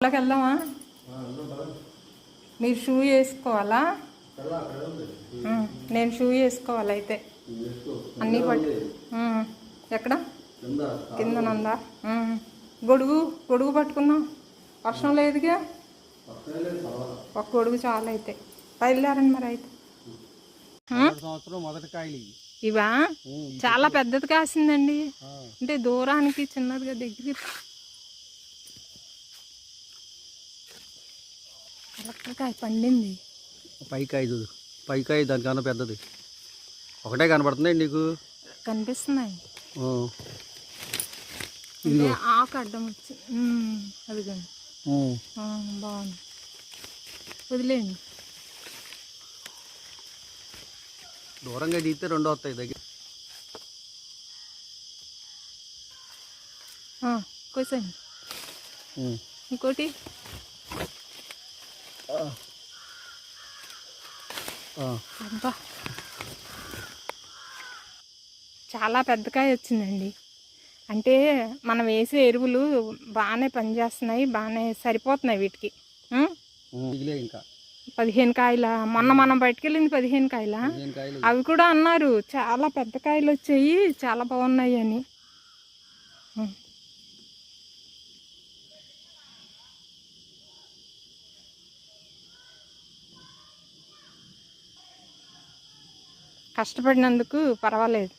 లోకి వెళ్దామా మీరు షూ వేసుకోవాలా? నేను షూ వేసుకోవాలి అయితే. అన్నీ పట్టు ఎక్కడ? కింద. నందా? ఉమ్, గొడుగు గొడుగు పట్టుకుందాం. వర్షం లేదుగా? ఒక గొడుగు చాలా అయితే. బయలుదేరండి మరి అయితే. ఇవి. ఇవా? చాలా పెద్దది కాసిందండి. అంటే దూరానికి చిన్నదిగా దగ్గర కలెక్టర్కాయ పండింది. పైకాయ చూడు పైకాయ దానికన్నా పెద్దది. ఒకటే కనపడుతుంది నీకు? కనిపిస్తున్నాయి. ఆకు అడ్డం వచ్చి అదిగోండి. ఆ, బాగుంది. వదిలేయండి. దూరంగా తీస్తే రెండు వస్తాయి దగ్గర. ఉమ్. ఇంకోటి. అబ్బా. చాలా పెద్దకాయ వచ్చిందండి. అంటే మనం వేసే ఎరువులు బాగానే పనిచేస్తున్నాయి బాగానే సరిపోతున్నాయి వీటికి. ఇంకా. పదిహేను కాయల? మొన్న మనం బయటకెళ్ళింది పదిహేను కాయలు? అవి కూడా అన్నారు చాలా పెద్ద కాయలు వచ్చాయి చాలా బాగున్నాయి అని. కష్టపడినందుకు పర్వాలేదు.